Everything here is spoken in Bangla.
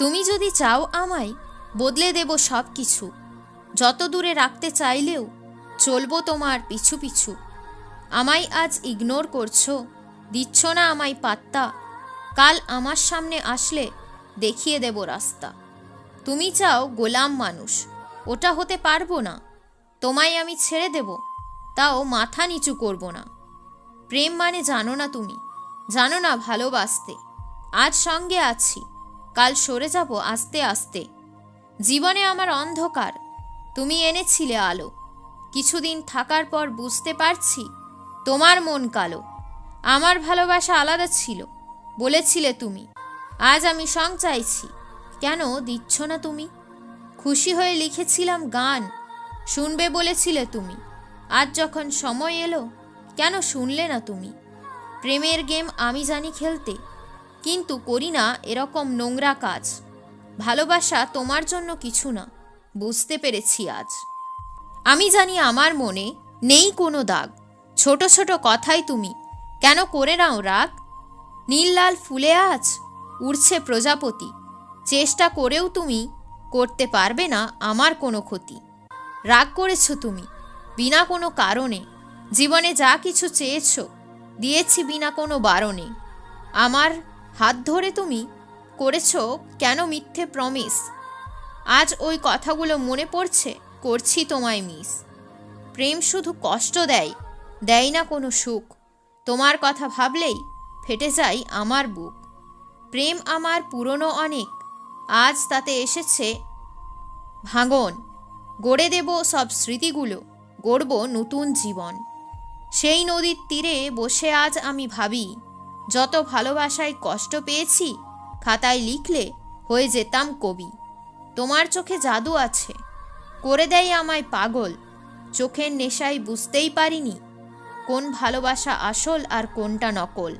তুমি যদি চাও আমায়, বদলে দেব সব কিছু যত দূরে রাখতে চাইলেও চলবো তোমার পিছু পিছু। আমায় আজ ইগনোর করছ, দিচ্ছ না আমায় পাত্তা। কাল আমার সামনে আসলে দেখিয়ে দেব রাস্তা। তুমি চাও গোলাম মানুষ, ওটা হতে পারব না। তোমায় আমি ছেড়ে দেব, তাও মাথা নিচু করব না। প্রেম মানে জানো না তুমি, জানো না ভালোবাসতে। আজ সঙ্গে আছি। কাল সরে যাব আস্তে আস্তে। জীবনে আমার অন্ধকার, তুমি এনেছিলে আলো। কিছুদিন থাকার পর বুঝতে পারছি, তোমার মন কালো। আমার ভালোবাসা আলাদা ছিল, বলেছিলে তুমি। আজ আমি সং চাইছি, কেন দিচ্ছ না তুমি? খুশি হয়ে লিখেছিলাম গান, শুনবে বলেছিলে তুমি। আজ যখন সময় এলো, কেন শুনলে না তুমি? প্রেমের গেম আমি জানি খেলতে কিন্তু করি না এরকম নোংরা কাজ। ভালোবাসা তোমার জন্য কিছু না, বুঝতে পেরেছি আজ। আমি জানি আমার মনে নেই কোনো দাগ। ছোট ছোট কথাই তুমি, কেন করে নাও রাগ? নীল লাল ফুলে আজ উড়ছে প্রজাপতি, চেষ্টা করেও তুমি করতে পারবে না আমার কোনো ক্ষতি। রাগ করেছ তুমি, বিনা কোনো কারণে। জীবনে যা কিছু চেয়েছো, দিয়েছি বিনা কোনো বারণে। আমার হাত ধরে তুমি করেছ কেন মিথ্যে প্রমিস আজ ওই কথাগুলো মনে পড়ছে, করছি তোমায় মিস প্রেম শুধু কষ্ট দেয় দেয় না কোনো সুখ। তোমার কথা ভাবলেই ফেটে যায় আমার বুক। প্রেম আমার পুরনো অনেক, আজ তাতে এসেছে ভাঙন। গড়ে দেব সব স্মৃতিগুলো, গড়ব নতুন জীবন। সেই নদীর তীরে বসে আজ আমি ভাবি যত ভালোবাসায় কষ্ট পেয়েছি, খাতায় লিখলে হয়ে যেতাম কবি। তোমার চোখে জাদু আছে, করে দেয় আমায় পাগল। চোখের নেশায় বুঝতেই পারিনি কোন ভালোবাসা আসল আর কোনটা নকল।